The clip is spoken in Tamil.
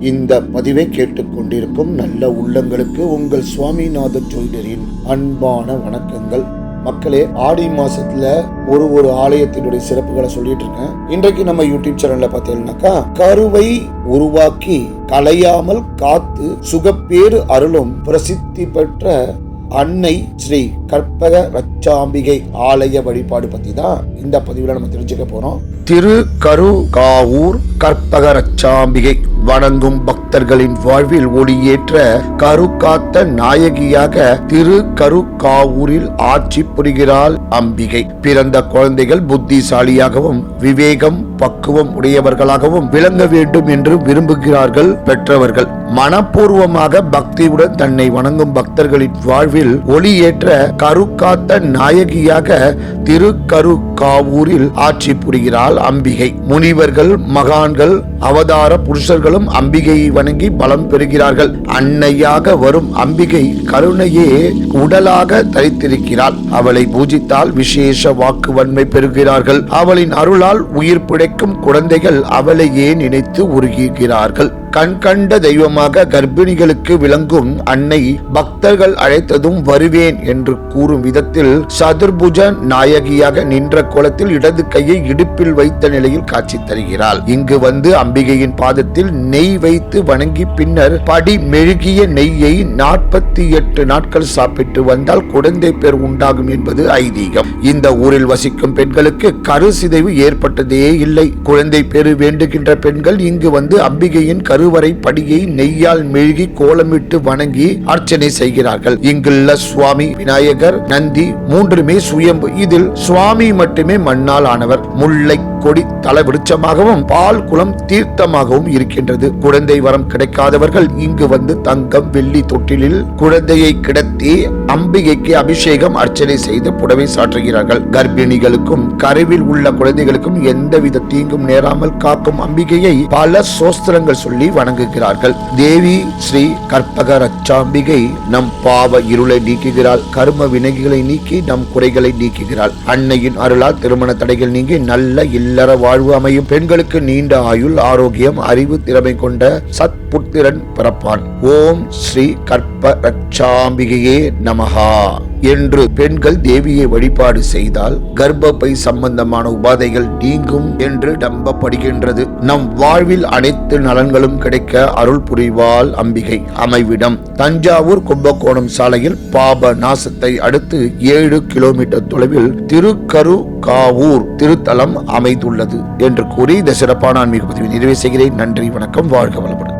இந்த பதிவை கேட்டுக்கொண்டிருக்கும் நல்ல உள்ளங்களுக்கு உங்கள் சுவாமிநாதன் ஜோதிடரின் அன்பான வணக்கங்கள். மக்களே ஆடி மாசத்துல ஒரு ஒரு ஆலயத்தினுடைய சிறப்புகளை சொல்லிட்டு இருக்கேன் இன்றைக்கு நம்ம யூடியூப் சேனல்ல பார்த்தீங்கன்னாக்கா கருவை உருவாக்கி கலையாமல் காத்து சுகப்பேறு அருளும் பிரசித்தி பெற்ற அன்னை ஸ்ரீ கற்பக ரச்சாம்பிகை ஆலய வழிபாடு பத்தி தான் இந்த பதிவில் நம்ம தெரிஞ்சுக்க போறோம். திரு கரு காவூர் கற்பக ரச்சாம்பிகை வணங்கும் பக்தர்களின் வாழ்வில் ஒளியேற்ற கரு காத்த நாயகியாக திரு கரு காவூரில் ஆட்சி புரிகிறாள் அம்பிகை. பிறந்த குழந்தைகள் புத்திசாலியாகவும் விவேகம் பக்குவம் உடையவர்களாகவும் விளங்க வேண்டும் என்று விரும்புகிறார்கள் பெற்றவர்கள். மனப்பூர்வமாக பக்தியுடன் தன்னை வணங்கும் பக்தர்களின் வாழ்வில் ஒளியேற்ற கருக்காத்த நாயகியாக திருக்கரு காவூரில் ஆட்சி புரிகிறாள் அம்பிகை. முனிவர்கள் மகான்கள் அவதார புருஷர்களும் அம்பிகையை வணங்கி பலம் பெறுகிறார்கள். அன்னையாக வரும் அம்பிகை கருணையே உடலாக தரித்திருக்கிறாள். அவளை பூஜித்தால் விசேஷ வாக்கு வன்மை பெறுகிறார்கள். அவளின் அருளால் உயிர் பிழைக்கும் குழந்தைகள் அவளையே நினைத்து உருகுகிறார்கள். கண் கண்ட தெய்வமாக கர்ப்பிணிகளுக்கு விளங்கும் அன்னை பக்தர்கள் அழைத்ததும் வருவேன் என்று கூறும் விதத்தில் சதுர்புஜ நாயகியாக நின்ற கோலத்தில் இடது கையை இடுப்பில் வைத்த நிலையில் காட்சி தருகிறாள். இங்கு வந்து அம்பிகையின் பாதத்தில் நெய் வைத்து வணங்கி பின்னர் படி மெழுகிய நெய்யை நாற்பத்தி எட்டு நாட்கள் சாப்பிட்டு வந்தால் குழந்தை பேர் உண்டாகும் என்பது ஐதீகம். இந்த ஊரில் வசிக்கும் பெண்களுக்கு கரு சிதைவு ஏற்பட்டதே இல்லை. குழந்தை பெறு வேண்டுகின்ற பெண்கள் இங்கு வந்து அம்பிகையின் கருவறை படியை நெய்யால் மெழுகி கோலமிட்டு வணங்கி அர்ச்சனை செய்கிறார்கள். இங்குள்ள சுவாமி விநாயகர் நந்தி மூன்றுமே சுயம்பு. இதில் சுவாமி மட்டுமே மண்ணால் ஆனவர். முல்லை கொடி தல விருட்சமாகவும் பால் குளம் தீர்த்தமாகவும் இருக்கின்றது. குழந்தை வரம் கிடைக்காதவர்கள் இங்கு வந்து தங்கம் வெள்ளி தொட்டிலில் குழந்தையை கிடத்தி அம்பிகைக்கு அபிஷேகம் அர்ச்சனை செய்து புடவை சாற்றுகிறார்கள். கர்ப்பிணிகளுக்கும் கருவில் உள்ள குழந்தைகளுக்கும் எந்தவித தீங்கும் நேராமல் காக்கும் அம்பிகையை பல சோஸ்திரங்கள் சொல்லி வணங்குகிறார்கள். தேவி ஸ்ரீ கற்பக ரச்சாம்பிகை நம் பாவ இருளை நீக்குகிறாள். கரும வினைகளை நீக்கி நம் குறைகளை நீக்குகிறாள். அன்னையின் அருளால் திருமண தடைகள் நீங்கி நல்ல இல்லற வாழ்வு அமையும் பெண்களுக்கு நீண்ட ஆயுள் ஆரோக்கியம் அறிவு திறமை கொண்ட சத்புத்திரன் பிறப்பான். ஓம் ஸ்ரீ கற்ப ரட்சாம்பிகையே நமகா என்று பெண்கள் தேவியை வழிபாடு செய்தால் கர்ப்பப்பை சம்பந்தமான உபாதைகள் நீங்கும் என்று நம்பப்படுகின்றது. நம் வாழ்வில் அனைத்து நலன்களும் கிடைக்க அருள் புரிவாள் அம்பிகை அமைவிடம். தஞ்சாவூர் கும்பகோணம் சாலையில் பாப நாசத்தை அடுத்து ஏழு கிலோமீட்டர் தொலைவில் திருக்கரு காவூர் திருத்தலம் அமைந்துள்ளது என்று கூறி இந்த சிறப்பான ஆன்மீக பதிவை நிறைவு செய்கிறேன். நன்றி வணக்கம் வாழ்க வளமுடன்.